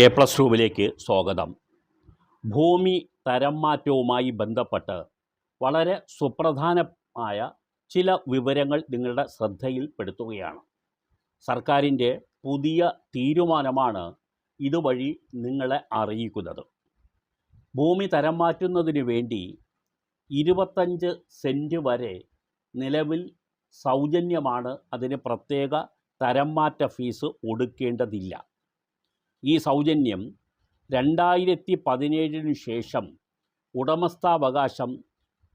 A plus റൂമിലേക്ക് സ്വാഗതം. ഭൂമി തരം മാറ്റവുമായി ബന്ധപ്പെട്ട് വളരെ സുപ്രധാനമായ ചില വിവരങ്ങൾ നിങ്ങളുടെ ശ്രദ്ധയിൽപ്പെടുത്തുകയാണ് സർക്കാരിന്റെ പുതിയ തീരുമാനമാണ് ഇതുവഴി നിങ്ങളെ അറിയിക്കുന്നത്. ഭൂമി തരം മാറ്റുന്നതിന് വേണ്ടി ഇരുപത്തഞ്ച് സെന്റ് വരെ നിലവിൽ സൗജന്യമാണ് അതിന് പ്രത്യേക തരം മാറ്റ ഫീസ് ഒടുക്കേണ്ടതില്ല. ഈ സൗജന്യം രണ്ടായിരത്തി പതിനേഴിന് ശേഷം ഉടമസ്ഥാവകാശം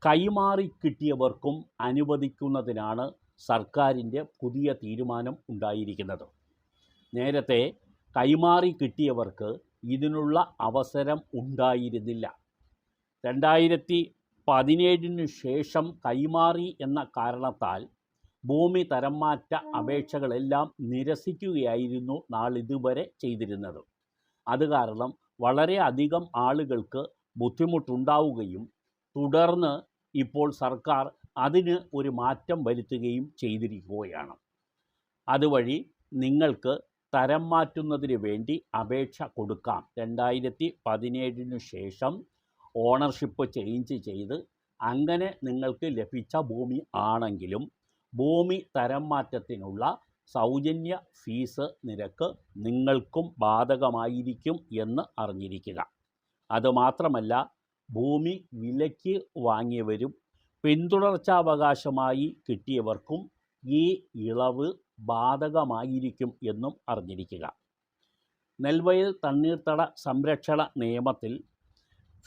കൈമാറി കിട്ടിയവർക്കും അനുവദിക്കുന്നതിനാണ് സർക്കാരിന്റെ പുതിയ തീരുമാനം ഉണ്ടായിരിക്കുന്നത്. നേരത്തെ കൈമാറി കിട്ടിയവർക്ക് ഇതിനുള്ള അവസരം ഉണ്ടായിരുന്നില്ല. രണ്ടായിരത്തി പതിനേഴിന് ശേഷം കൈമാറി എന്ന കാരണത്താൽ ഭൂമി തരംമാറ്റ അപേക്ഷകളെല്ലാം നിരസിക്കുകയായിരുന്നു നാളിതുവരെ ചെയ്തിരുന്നത്. അത് കാരണം വളരെയധികം ആളുകൾക്ക് ബുദ്ധിമുട്ടുണ്ടാവുകയും തുടർന്ന് ഇപ്പോൾ സർക്കാർ അതിന് ഒരു മാറ്റം വരുത്തുകയും ചെയ്തിരിക്കുകയാണ്. അതുവഴി നിങ്ങൾക്ക് തരം മാറ്റുന്നതിന് വേണ്ടി അപേക്ഷ കൊടുക്കാം. രണ്ടായിരത്തി പതിനേഴിനു ശേഷം ഓണർഷിപ്പ് ചേഞ്ച് ചെയ്ത് അങ്ങനെ നിങ്ങൾക്ക് ലഭിച്ച ഭൂമി ആണെങ്കിലും ഭൂമി തരം മാറ്റത്തിനുള്ള സൗജന്യ ഫീസ് നിരക്ക് നിങ്ങൾക്കും ബാധകമായിരിക്കും എന്ന് അറിഞ്ഞിരിക്കുക. അതുമാത്രമല്ല ഭൂമി വിലയ്ക്ക് വാങ്ങിയവരും പിന്തുടർച്ചാവകാശമായി കിട്ടിയവർക്കും ഈ ഇളവ് ബാധകമായിരിക്കും എന്നും അറിഞ്ഞിരിക്കുക. നെൽവയൽ തണ്ണീർത്തട സംരക്ഷണ നിയമത്തിൽ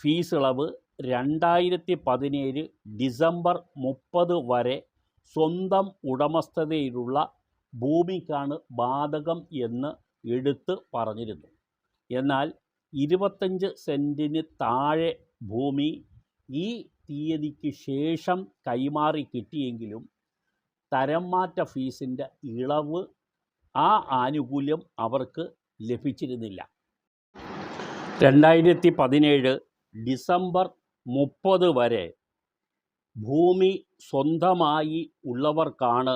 ഫീസ് ഇളവ് രണ്ടായിരത്തി പതിനേഴ് ഡിസംബർ മുപ്പത് വരെ സ്വന്തം ഉടമസ്ഥതയിലുള്ള ഭൂമിക്കാണ് ബാധകം എന്ന് എടുത്ത് പറഞ്ഞിരുന്നു. എന്നാൽ ഇരുപത്തഞ്ച് സെന്റിന് താഴെ ഭൂമി ഈ തീയതിക്ക് ശേഷം കൈമാറി കിട്ടിയെങ്കിലും തരംമാറ്റ ഫീസിന്റെ ഇളവ് ആ ആനുകൂല്യം അവർക്ക് ലഭിച്ചിരുന്നില്ല. രണ്ടായിരത്തി പതിനേഴ് ഡിസംബർ മുപ്പത് വരെ ഭൂമി സ്വന്തമായി ഉള്ളവർക്കാണ്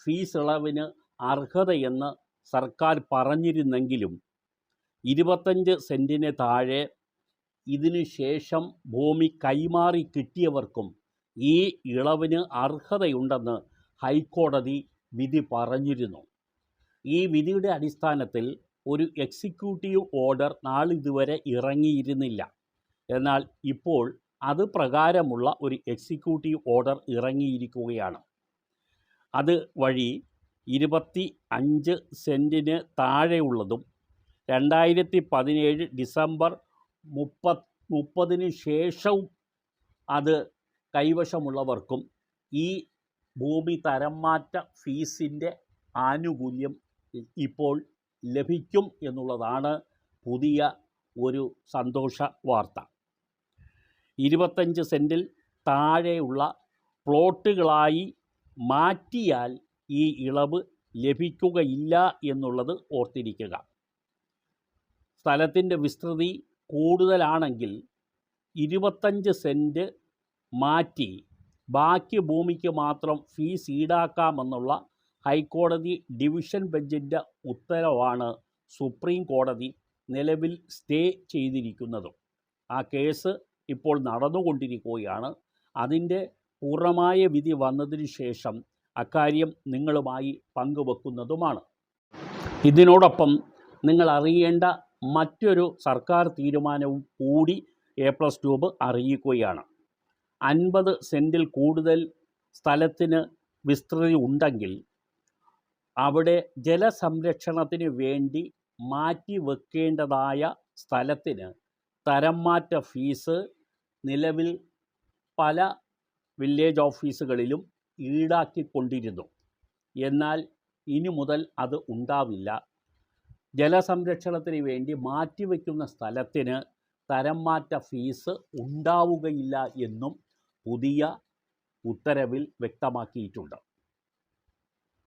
ഫീസ് ഇളവിന് അർഹതയെന്ന് സർക്കാർ പറഞ്ഞിരുന്നെങ്കിലും ഇരുപത്തഞ്ച് സെന്റിന് താഴെ ഇതിനു ശേഷം ഭൂമി കൈമാറി കിട്ടിയവർക്കും ഈ ഇളവിന് അർഹതയുണ്ടെന്ന് ഹൈക്കോടതി വിധി പറഞ്ഞിരുന്നു. ഈ വിധിയുടെ അടിസ്ഥാനത്തിൽ ഒരു എക്സിക്യൂട്ടീവ് ഓർഡർ നാളിതുവരെ ഇറങ്ങിയിരുന്നില്ല. എന്നാൽ ഇപ്പോൾ അത് പ്രകാരമുള്ള ഒരു എക്സിക്യൂട്ടീവ് ഓർഡർ ഇറങ്ങിയിരിക്കുകയാണ്. അത് വഴി ഇരുപത്തി അഞ്ച് സെന്റിന് താഴെയുള്ളതും രണ്ടായിരത്തി പതിനേഴ് ഡിസംബർ മുപ്പത് മുപ്പതിന് ശേഷവും അത് കൈവശമുള്ളവർക്കും ഈ ഭൂമി തരംമാറ്റ ഫീസിന്റെ ആനുകൂല്യം ഇപ്പോൾ ലഭിക്കും എന്നുള്ളതാണ് പുതിയ ഒരു സന്തോഷ വാർത്ത. ഇരുപത്തഞ്ച് സെന്റിൽ താഴെയുള്ള പ്ലോട്ടുകളായി മാറ്റിയാൽ ഈ ഇളവ് ലഭിക്കുകയില്ല എന്നുള്ളത് ഓർത്തിരിക്കുക. സ്ഥലത്തിന്റെ വിസ്തൃതി കൂടുതലാണെങ്കിൽ ഇരുപത്തഞ്ച് സെന്റ് മാറ്റി ബാക്കി ഭൂമിക്ക് മാത്രം ഫീസ് ഈടാക്കാമെന്നുള്ള ഹൈക്കോടതി ഡിവിഷൻ ബെഞ്ചിന്റെ ഉത്തരവാണ് സുപ്രീം കോടതി നിലവിൽ സ്റ്റേ ചെയ്തിരിക്കുന്നത്. ആ കേസ് ഇപ്പോൾ നടന്നുകൊണ്ടിരിക്കുകയാണ്. അതിന്റെ പൂർണമായ വിധി വന്നതിന് ശേഷം അക്കാര്യം നിങ്ങളുമായി പങ്കുവെക്കുന്നതുമാണ്. ഇതിനോടൊപ്പം നിങ്ങൾ അറിയേണ്ട മറ്റൊരു സർക്കാർ തീരുമാനവും കൂടി എ പ്ലസ് ട്യൂബ് അറിയിക്കുകയാണ്. അൻപത് സെന്റിൽ കൂടുതൽ സ്ഥലത്തിന് വിസ്തൃതി ഉണ്ടെങ്കിൽ അവിടെ ജലസംരക്ഷണത്തിന് വേണ്ടി മാറ്റി വെക്കേണ്ടതായ സ്ഥലത്തിന് തരം മാറ്റ ഫീസ് നിലവിൽ പല വില്ലേജ് ഓഫീസുകളിലും ഈടാക്കിക്കൊണ്ടിരുന്നു. എന്നാൽ ഇനി മുതൽ അത് ഉണ്ടാവില്ല. ജലസംരക്ഷണത്തിന് വേണ്ടി മാറ്റിവെക്കുന്ന സ്ഥലത്തിന് തരം മാറ്റ ഫീസ് ഉണ്ടാവുകയില്ല എന്നും പുതിയ ഉത്തരവിൽ വ്യക്തമാക്കിയിട്ടുണ്ട്.